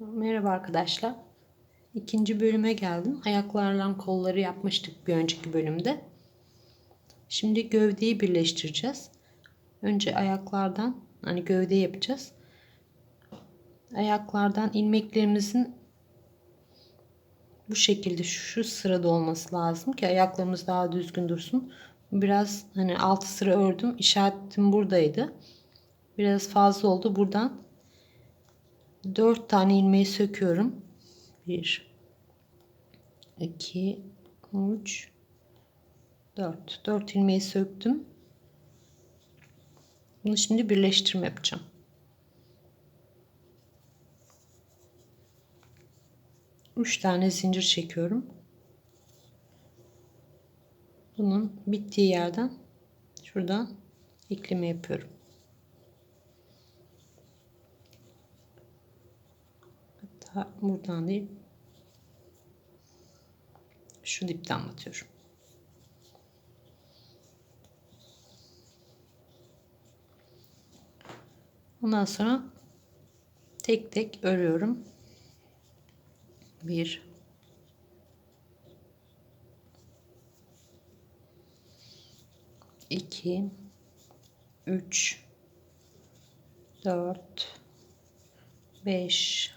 Merhaba arkadaşlar. İkinci bölüme geldim. Ayaklarla kolları yapmıştık bir önceki bölümde. Şimdi gövdeyi birleştireceğiz. Önce ayaklardan hani gövde yapacağız. Ayaklardan ilmeklerimizin bu şekilde şu sırada olması lazım ki ayaklarımız daha düzgün dursun. Biraz hani 6 sıra ördüm. İşaretim buradaydı. Biraz fazla oldu. Buradan 4 tane ilmeği söküyorum. 1 2 3 4 4 ilmeği söktüm. Bunu şimdi birleştirme yapacağım. Üç tane zincir çekiyorum. Bunun bittiği yerden şuradan ekleme yapıyorum. Hatta buradan değil. Şu dipten batıyorum. Ondan sonra tek tek örüyorum. Bir. İki. Üç. Dört. Beş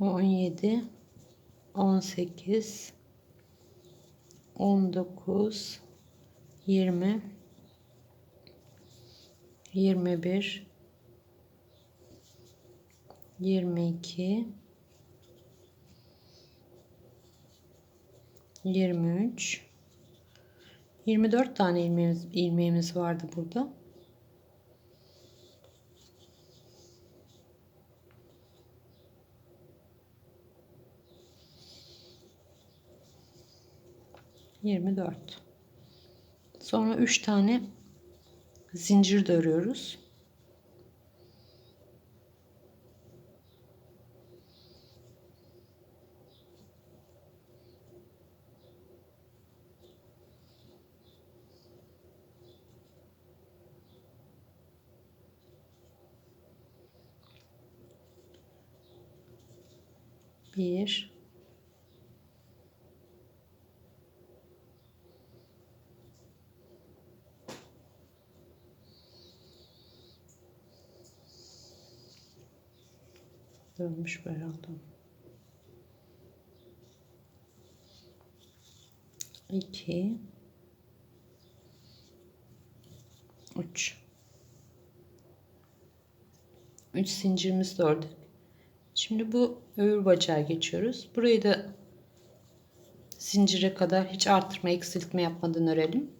17 18 19 20 21 22 23 24 tane ilmeğimiz, ilmeğimiz vardı burada. Yirmi dört. Sonra üç tane zincir de örüyoruz. Bir, dönmüş herhalde. İki, üç. Üç zincirimizi de. Şimdi bu öbür bacağa geçiyoruz. Burayı da zincire kadar hiç arttırma eksiltme yapmadan örelim.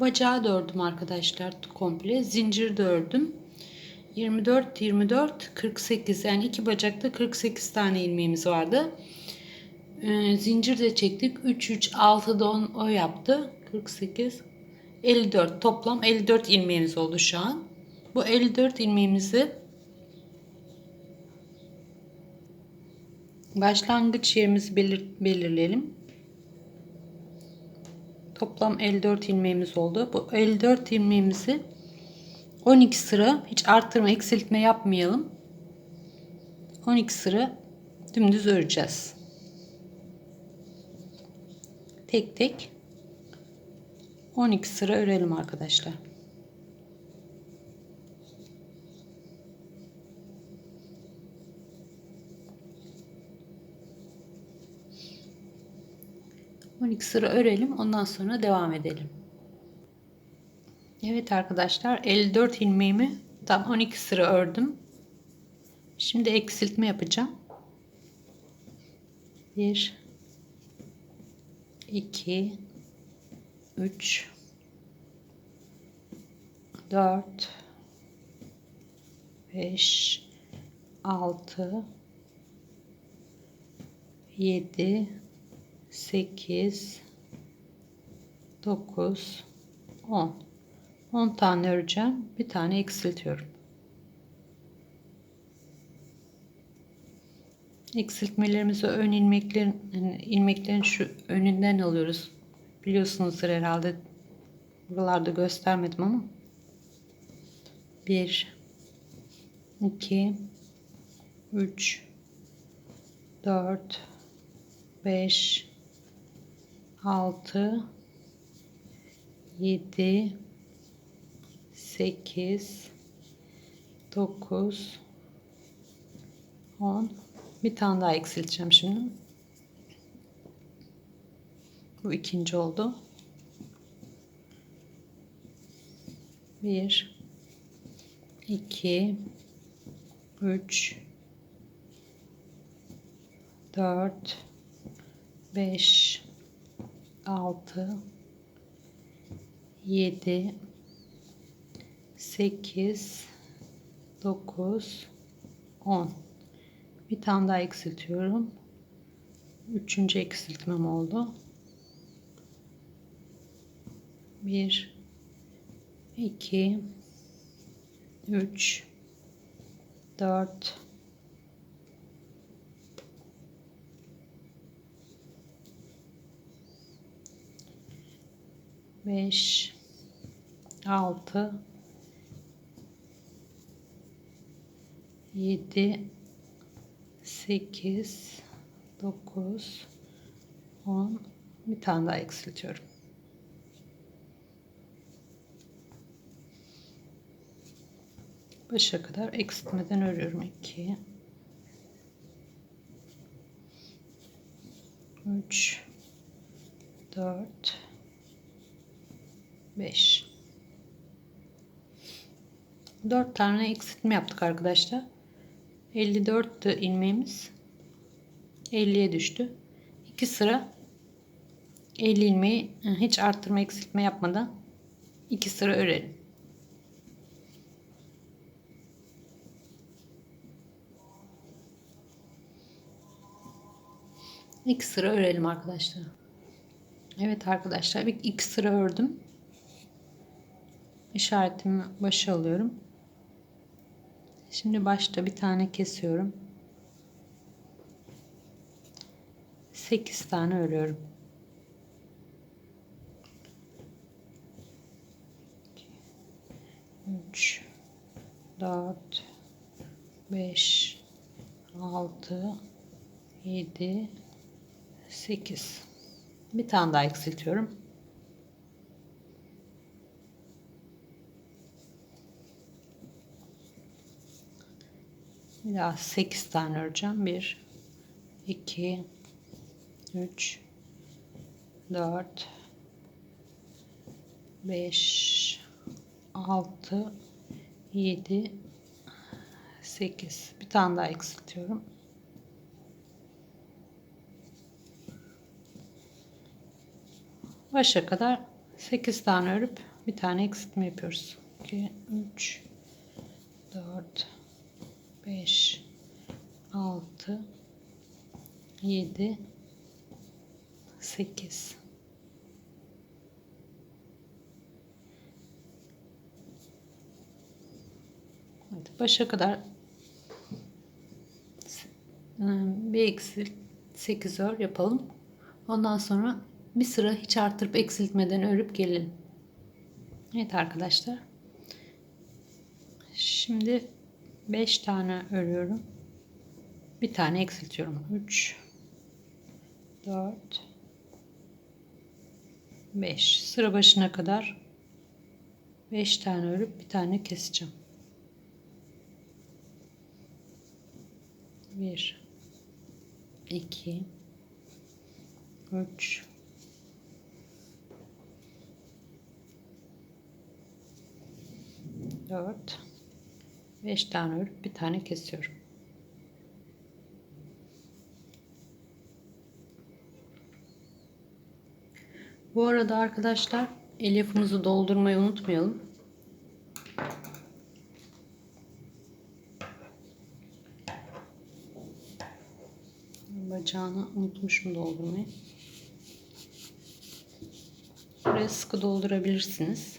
Bacağı da ördüm arkadaşlar komple. Zincir de ördüm. 24, 24, 48 yani iki bacakta 48 tane ilmeğimiz vardı. Ee, zincir de çektik. 3, 3, 6 da 10 o yaptı. 48, 54 toplam 54 ilmeğimiz oldu şu an. Bu 54 ilmeğimizi başlangıç yerimizi belir belirleyelim. Toplam 54 ilmeğimiz oldu. Bu 54 ilmeğimizi 12 sıra hiç arttırma eksiltme yapmayalım. 12 sıra dümdüz öreceğiz. Tek tek 12 sıra örelim arkadaşlar. On iki sıra örelim. Ondan sonra devam edelim. Evet arkadaşlar 54 ilmeğimi tam 12 sıra ördüm. Şimdi eksiltme yapacağım. 1 2 3 4 5 6 7 8 9 10 10 tane öreceğim bir tane eksiltiyorum. Eksiltmelerimizi ön ilmeklerin ilmeklerin şu önünden alıyoruz. Biliyorsunuzdur herhalde buralarda göstermedim ama. 1 2 3 4 5 6 7 8 9 10 bir tane daha eksilteceğim şimdi. Bu ikinci oldu. 1 2 3 4 5 6 7 8 9 10 bir tane daha eksiltiyorum. Üçüncü eksiltmem oldu. 1 2 3 4 5 6 7 8 9 10 bir tane daha eksiltiyorum. Başa kadar eksiltmeden örüyorum. 2 3 4 5 4 tane eksiltme yaptık arkadaşlar. 54 ilmeğimiz 50'ye düştü. 2 sıra 50 ilmeği hiç arttırma eksiltme yapmadan 2 sıra örelim. İki sıra örelim arkadaşlar. Evet arkadaşlar ilk iki sıra ördüm işaretimi başa alıyorum. Şimdi başta bir tane kesiyorum. 8 tane örüyorum. 3 4 5 6 7 8 bir tane daha eksiltiyorum. Daha 8 tane öreceğim. 1 2 3 4 5 6 7 8 bir tane daha eksiltiyorum. Başa kadar 8 tane örüp bir tane eksiltme yapıyoruz. 2 3 4 5 6 7 8 evet, başa kadar bir eksil 8 ör yapalım. Ondan sonra bir sıra hiç artırıp eksiltmeden örüp gelelim. Evet arkadaşlar. Şimdi 5 tane örüyorum. Bir tane eksiltiyorum. 3 4 5 sıra başına kadar 5 tane örüp bir tane keseceğim. 1 2 3 4 5 tane örüp bir tane kesiyorum. Bu arada arkadaşlar elyafımızı doldurmayı unutmayalım. Bacağını unutmuşum doldurmayı. Buraya sıkı doldurabilirsiniz.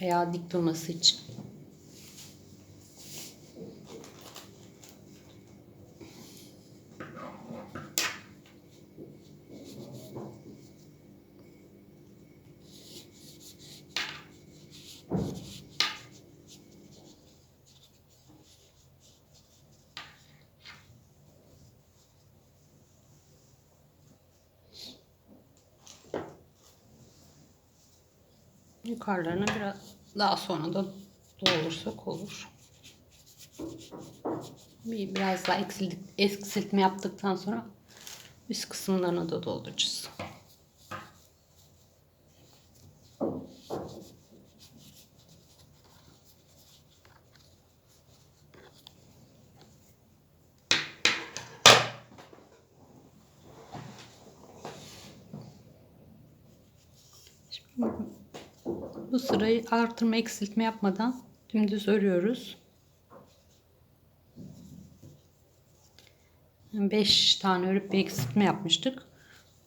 Veya dik durması için. Yukarılarına biraz daha sonra da doldursak olur. Bir, biraz daha eksildik, eksiltme yaptıktan sonra üst kısımlarına da dolduracağız. Bu sırayı artırma eksiltme yapmadan dümdüz örüyoruz. 5 tane örüp bir eksiltme yapmıştık.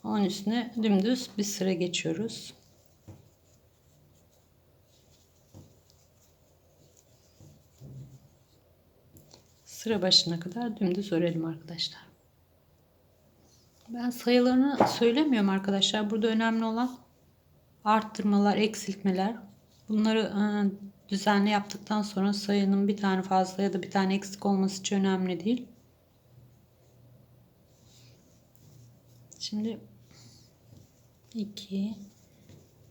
Onun üstüne dümdüz bir sıra geçiyoruz. Sıra başına kadar dümdüz örelim arkadaşlar. Ben sayılarını söylemiyorum arkadaşlar. Burada önemli olan arttırmalar, eksiltmeler. Bunları e, düzenli yaptıktan sonra sayının bir tane fazla ya da bir tane eksik olması hiç önemli değil. Şimdi 2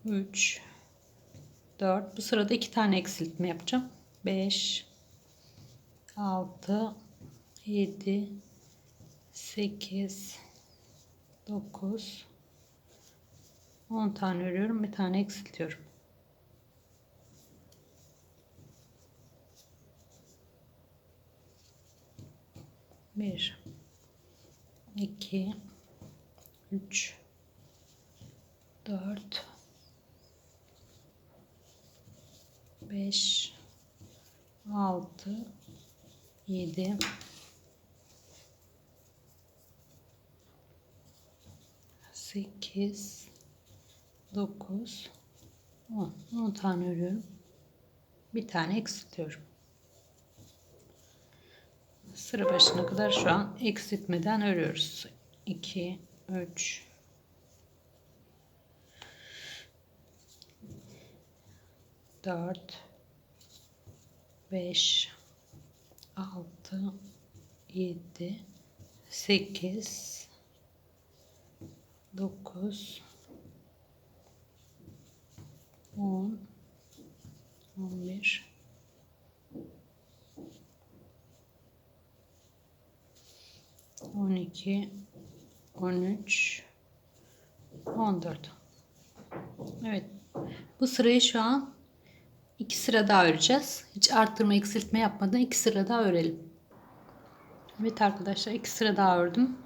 3 4 bu sırada iki tane eksiltme yapacağım. 5 6 7 8 9 10 tane örüyorum. Bir tane eksiltiyorum. Bir, iki, üç, dört, beş, altı, yedi, sekiz, 9 10 10 tane örüyorum. Bir tane eksiltiyorum. Sıra başına kadar şu an eksiltmeden örüyoruz. 2 3 4 5 6 7 8 9 10 11 12 13 14 Evet. Bu sırayı şu an iki sıra daha öreceğiz. Hiç arttırma eksiltme yapmadan iki sıra daha örelim. Evet arkadaşlar iki sıra daha ördüm.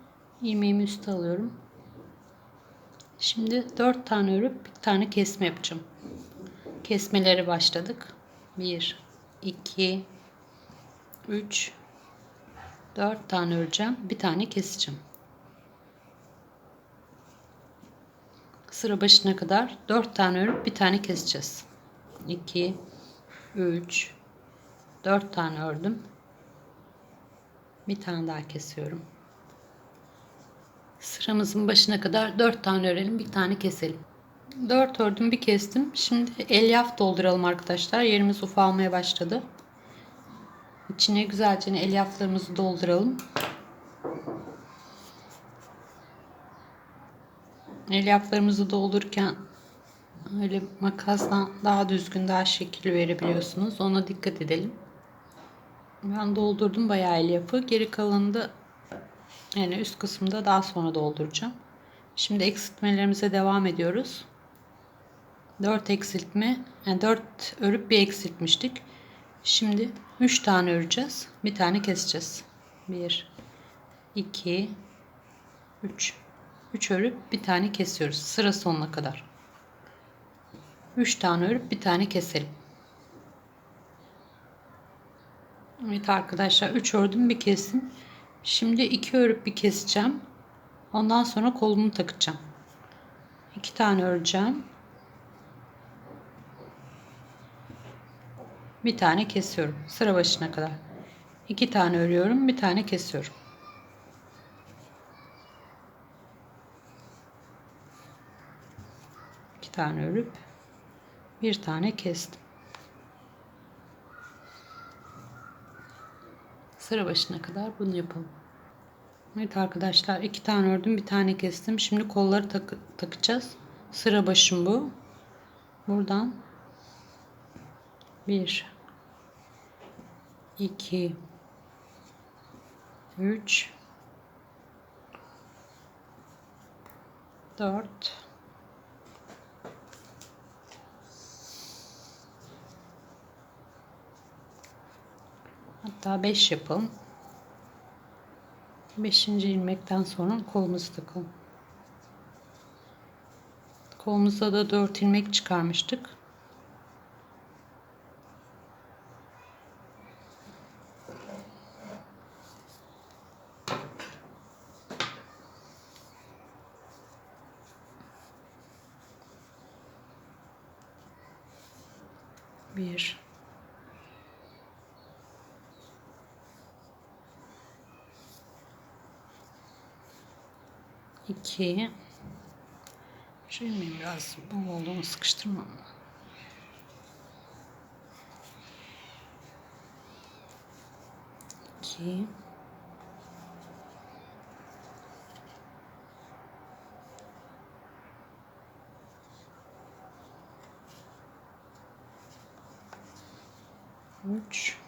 İlmeğimi üste alıyorum. Şimdi 4 tane örüp bir tane kesme yapacağım kesmeleri başladık. 1 2 3 4 tane öreceğim. Bir tane keseceğim. Sıra başına kadar 4 tane örüp bir tane keseceğiz. 2 3 4 tane ördüm. Bir tane daha kesiyorum. Sıramızın başına kadar 4 tane örelim, bir tane keselim. 4 ördüm bir kestim. Şimdi elyaf dolduralım arkadaşlar. Yerimiz ufalmaya başladı. İçine güzelce elyaflarımızı dolduralım. Elyaflarımızı doldururken öyle makasla daha düzgün daha şekil verebiliyorsunuz. Ona dikkat edelim. Ben doldurdum bayağı elyafı. Geri kalanını da yani üst kısımda daha sonra dolduracağım. Şimdi eksiltmelerimize devam ediyoruz. 4 eksiltme yani 4 örüp bir eksiltmiştik. Şimdi 3 tane öreceğiz. Bir tane keseceğiz. 1 2 3 3 örüp bir tane kesiyoruz. Sıra sonuna kadar. 3 tane örüp bir tane keselim. Evet arkadaşlar 3 ördüm bir kestim. Şimdi 2 örüp bir keseceğim. Ondan sonra kolumu takacağım. 2 tane öreceğim. Bir tane kesiyorum. Sıra başına kadar. 2 tane örüyorum, bir tane kesiyorum. İki tane örüp bir tane kestim. Sıra başına kadar bunu yapalım. Evet arkadaşlar iki tane ördüm bir tane kestim. Şimdi kolları tak takacağız. Sıra başım bu. Buradan 1 2 3 4 Hatta 5 yapalım. 5. ilmekten sonra kolumuzu takalım. Kolumuzda da 4 ilmek çıkarmıştık. Bir, 2 şu ilmeği biraz bu olduğunu sıkıştırmam mı? İki. Üç.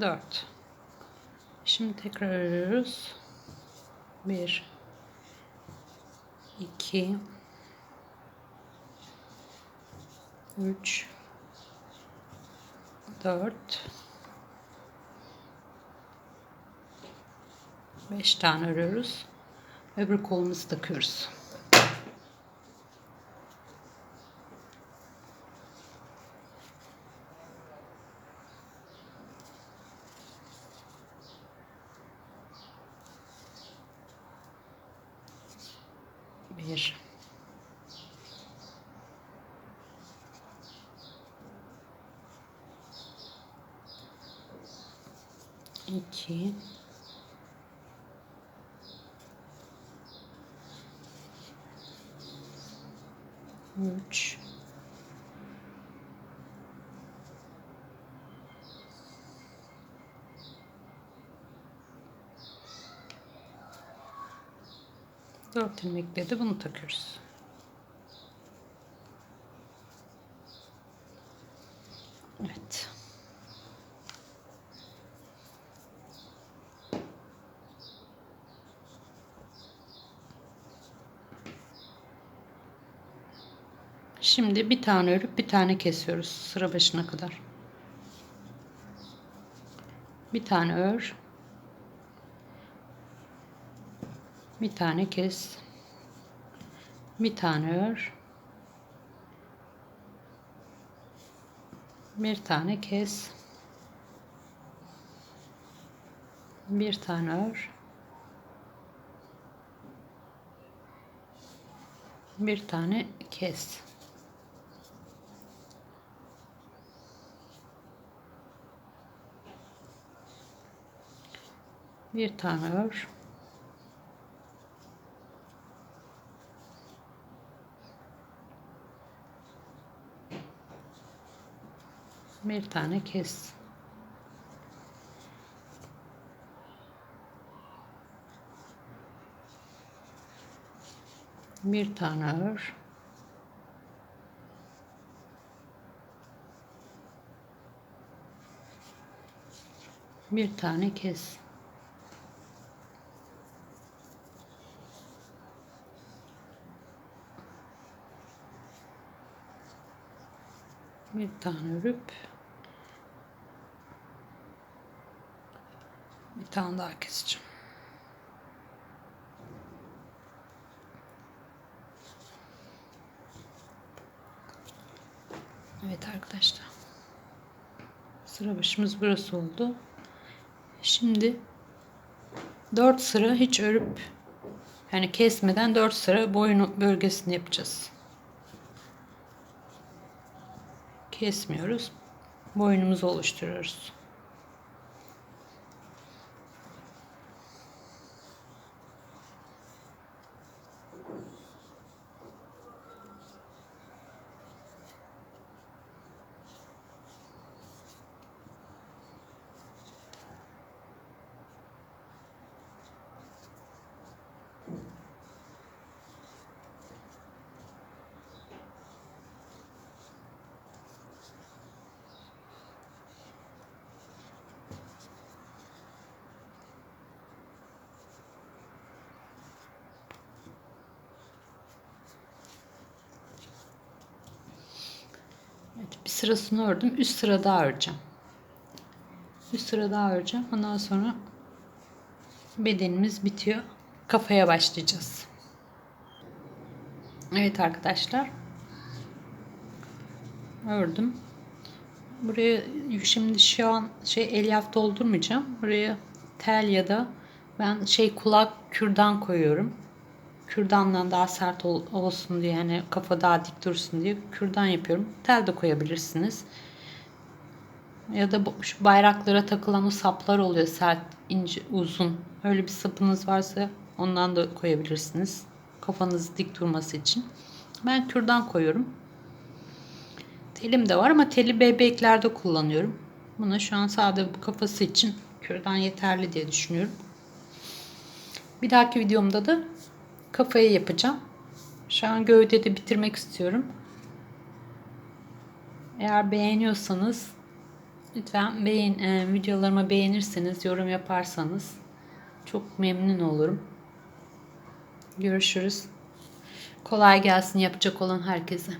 4 şimdi tekrar örüyoruz 1 2 3 4 5 tane örüyoruz öbür kolumuzu takıyoruz 4 ilmekle de bunu takıyoruz. Evet. Şimdi bir tane örüp bir tane kesiyoruz sıra başına kadar. Bir tane ör, bir tane kes. Bir tane ör. Bir tane kes. Bir tane ör. Bir tane kes. Bir tane ör bir tane kes. Bir tane ör. Bir tane kes. Bir tane örüp Bir tane daha keseceğim. Evet arkadaşlar. Sıra başımız burası oldu. Şimdi 4 sıra hiç örüp yani kesmeden 4 sıra boyun bölgesini yapacağız. Kesmiyoruz. Boynumuzu oluşturuyoruz. Sırasını ördüm. Üst sıra daha öreceğim. Üst sıra daha öreceğim. Ondan sonra bedenimiz bitiyor. Kafaya başlayacağız. Evet arkadaşlar. Ördüm. Buraya şimdi şu an şey elyaf doldurmayacağım. Buraya tel ya da ben şey kulak kürdan koyuyorum. Kürdandan daha sert ol, olsun diye yani kafa daha dik dursun diye kürdan yapıyorum. Tel de koyabilirsiniz. Ya da şu bayraklara takılan o saplar oluyor sert, ince, uzun. Öyle bir sapınız varsa ondan da koyabilirsiniz. Kafanız dik durması için. Ben kürdan koyuyorum. Telim de var ama teli bebeklerde kullanıyorum. Buna şu an sade bu kafası için kürdan yeterli diye düşünüyorum. Bir dahaki videomda da kafayı yapacağım. Şu an gövdede bitirmek istiyorum. Eğer beğeniyorsanız lütfen beğen, e, videolarımı beğenirseniz, yorum yaparsanız çok memnun olurum. Görüşürüz. Kolay gelsin yapacak olan herkese.